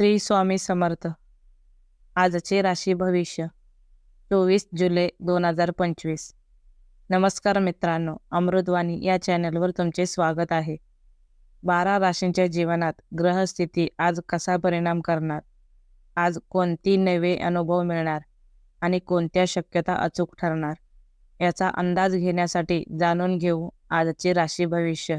श्री स्वामी समर्थ. आजचे राशी भविष्य चोवीस जुलै दोन हजार पंचवीस. नमस्कार मित्रांनो अमृतवाणी या चॅनलवर तुमचे स्वागत आहे. बारा राशींच्या जीवनात ग्रहस्थिती आज कसा परिणाम करणार? आज कोणती नवे अनुभव मिळणार? आणि कोणत्या शक्यता अचूक ठरणार? याचा अंदाज घेण्यासाठी जाणून घेऊ आजचे राशी भविष्य.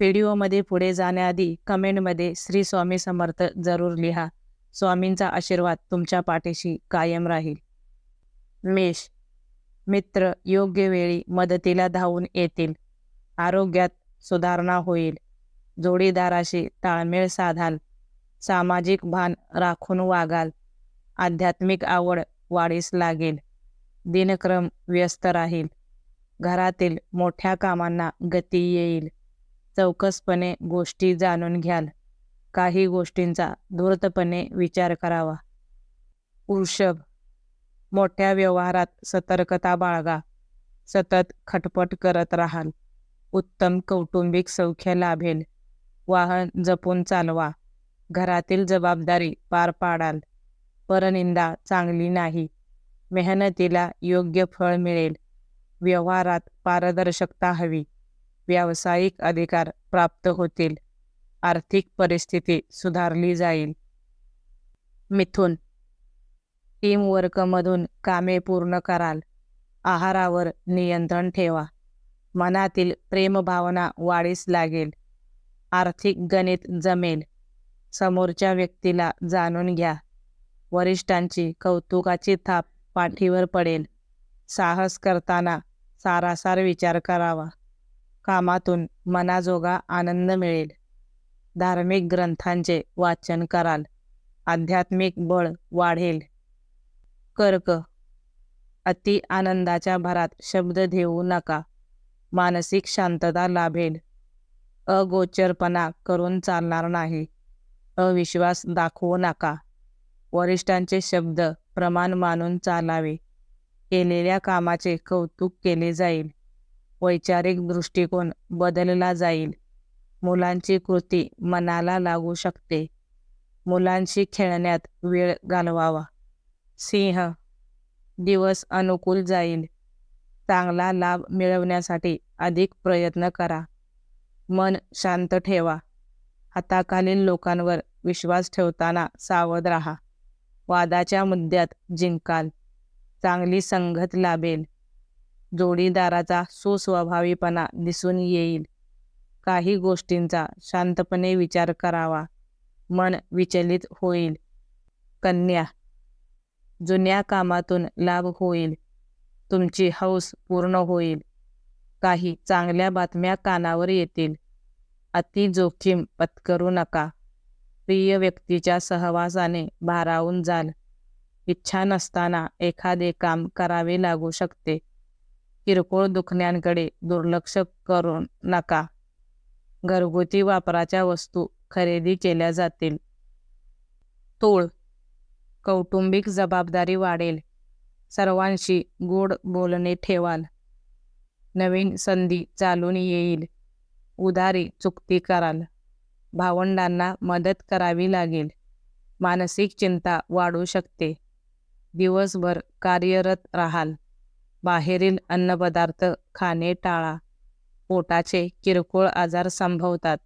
व्हिडिओमध्ये पुढे जाण्याआधी कमेंटमध्ये श्री स्वामी समर्थ जरूर लिहा. स्वामींचा आशीर्वाद तुमच्या पाठीशी कायम राहील. मेष. मित्र योग्य वेळी मदतीला धावून येतील. आरोग्यात सुधारणा होईल. जोडीदाराशी ताळमेळ साधाल. सामाजिक भान राखून वागाल. आध्यात्मिक आवड वाढीस लागेल. दिनक्रम व्यस्त राहील. घरातील मोठ्या कामांना गती येईल. चौकसपणे गोष्टी जाणून घ्याल. काही गोष्टींचा धूर्तपणे विचार करावा. वृषभ मोठ्या व्यवहारात सतर्कता बाळगा. सतत खटपट करत राहाल. उत्तम कौटुंबिक सौख्य लाभेल. वाहन जपून चालवा. घरातील जबाबदारी पार पाडाल. परनिंदा चांगली नाही. मेहनतीला योग्य फळ मिळेल. व्यवहारात पारदर्शकता हवी. व्यावसायिक अधिकार प्राप्त होतील. आर्थिक परिस्थिती सुधारली जाईल. मिथुन. टीमवर्कमधून कामे पूर्ण कराल. आहारावर नियंत्रण ठेवा. मनातील प्रेमभावना वाढीस लागेल. आर्थिक गणित जमेल. समोरच्या व्यक्तीला जाणून घ्या. वरिष्ठांची कौतुकाची थाप पाठीवर पडेल. साहस करताना सारासार विचार करावा. कामातून मनाजोगा आनंद मिळेल. धार्मिक ग्रंथांचे वाचन कराल. आध्यात्मिक बळ वाढेल. कर्क. अति आनंदाच्या भरात शब्द देऊ नका. मानसिक शांतता लाभेल. अगोचरपणा करून चालणार नाही. अविश्वास दाखवू नका. वरिष्ठांचे शब्द प्रमाण मानून चालावे. केलेल्या कामाचे कौतुक केले जाईल. वैचारिक दृष्टिकोन बदलला जाईल. मुलांची कृती मनाला लागू शकते. मुलांशी खेळण्यात वेळ घालवावा. सिंह दिवस अनुकूल जाईल. चांगला लाभ मिळवण्यासाठी अधिक प्रयत्न करा. मन शांत ठेवा. हाताखालील लोकांवर विश्वास ठेवताना सावध राहा. वादाच्या मुद्द्यात जिंकाल. चांगली संगत लाभेल. जोडीदाराचा सुस्वभावीपणा दिसून येईल. काही गोष्टींचा शांतपणे विचार करावा. मन विचलित होईल. कन्या जुन्या कामातून लाभ होईल. तुमची हौस पूर्ण होईल. काही चांगल्या बातम्या कानावर येतील. अति जोखीम पत्करू नका. प्रिय व्यक्तीच्या सहवासाने भारावून जाल. इच्छा नसताना एखादे काम करावे लागू शकते. किरकोळ दुखण्यांकडे दुर्लक्ष करू नका. घरगुती वापराच्या वस्तू खरेदी केल्या जातील. तूळ. कौटुंबिक जबाबदारी वाढेल. सर्वांशी गोड बोलणे ठेवाल. नवीन संधी चालून येईल. उधारी चुकती कराल. भावंडांना मदत करावी लागेल. मानसिक चिंता वाढू शकते. दिवसभर कार्यरत राहाल. बाहेरील अन्नपदार्थ खाणे टाळा पोटाचे किरकोळ आजार संभवतात.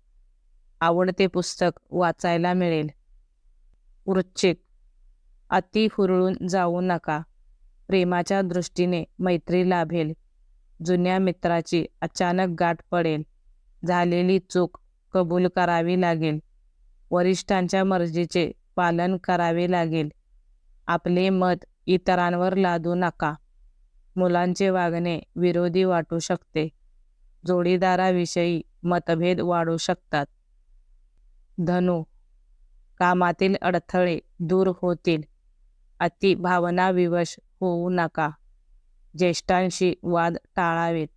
आवडते पुस्तक वाचायला मिळेल. वृश्चिक अति हुरळून जाऊ नका. प्रेमाच्या दृष्टीने मैत्री लाभेल. जुन्या मित्राची अचानक गाठ पडेल. झालेली चूक कबूल करावी लागेल. वरिष्ठांच्या मर्जीचे पालन करावे लागेल. आपले मत इतरांवर लादू नका. मुलांचे वागणे विरोधी वाटू शकते. जोडीदाराविषयी मतभेद वाढू शकतात. धनु कामातील अडथळे दूर होतील. अति भावनाविवश होऊ नका. ज्येष्ठांशी वाद टाळावेत.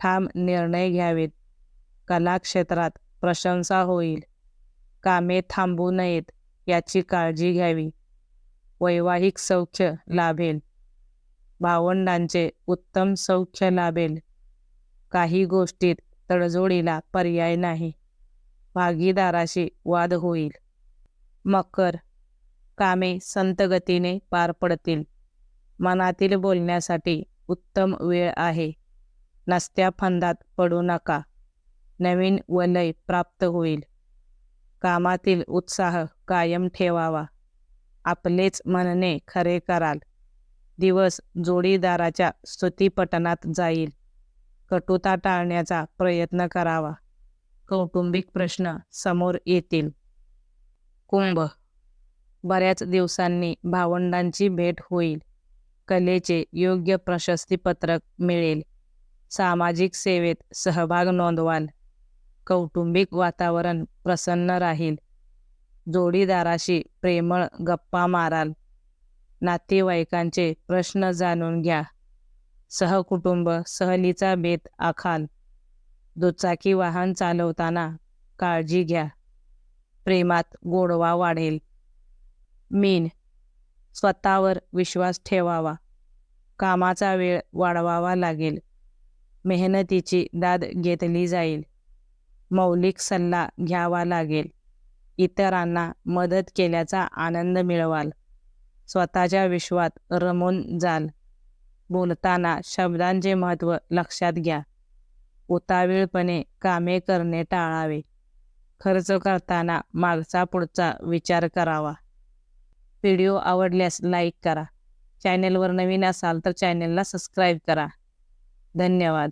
ठाम निर्णय घ्यावेत. कलाक्षेत्रात प्रशंसा होईल. कामे थांबू नयेत याची काळजी घ्यावी. वैवाहिक सौख्य लाभेल. भावंडांचे उत्तम सौख्य लाभेल. काही गोष्टीत तडजोडीला पर्याय नाही. भागीदाराशी वाद होईल. मकर कामे संतगतीने पार पडतील. मनातील बोलण्यासाठी उत्तम वेळ आहे. नसत्या फंदात पडू नका. नवीन वलय प्राप्त होईल. कामातील उत्साह कायम ठेवावा. आपलेच म्हणणे खरे कराल. दिवस जोडीदाराच्या स्तुतीपटनात जाईल. कटुता टाळण्याचा प्रयत्न करावा. कौटुंबिक प्रश्न समोर येतील. कुंभ. बऱ्याच दिवसांनी भावंडांची भेट होईल. कलेचे योग्य प्रशस्तीपत्रक मिळेल. सामाजिक सेवेत सहभाग नोंदवाल. कौटुंबिक वातावरण प्रसन्न राहील. जोडीदाराशी प्रेमळ गप्पा माराल. नातेवाईकांचे प्रश्न जाणून घ्या. सहकुटुंब सहलीचा बेत आखाल. दुचाकी वाहन चालवताना काळजी घ्या. प्रेमात गोडवा वाढेल. मीन स्वतःवर विश्वास ठेवावा. कामाचा वेळ वाढवावा लागेल. मेहनतीची दाद घेतली जाईल. मौलिक सल्ला घ्यावा लागेल. इतरांना मदत केल्याचा आनंद मिळवाल. स्वतःच्या विश्वात रमून जाल. बोलताना शब्दांचे महत्त्व लक्षात घ्या. उतावीळपणे कामे करणे टाळावे. खर्च करताना मागचा पुढचा विचार करावा. व्हिडिओ आवडल्यास लाईक करा. चॅनेलवर नवीन असाल तर चॅनेलला सबस्क्राईब करा. धन्यवाद.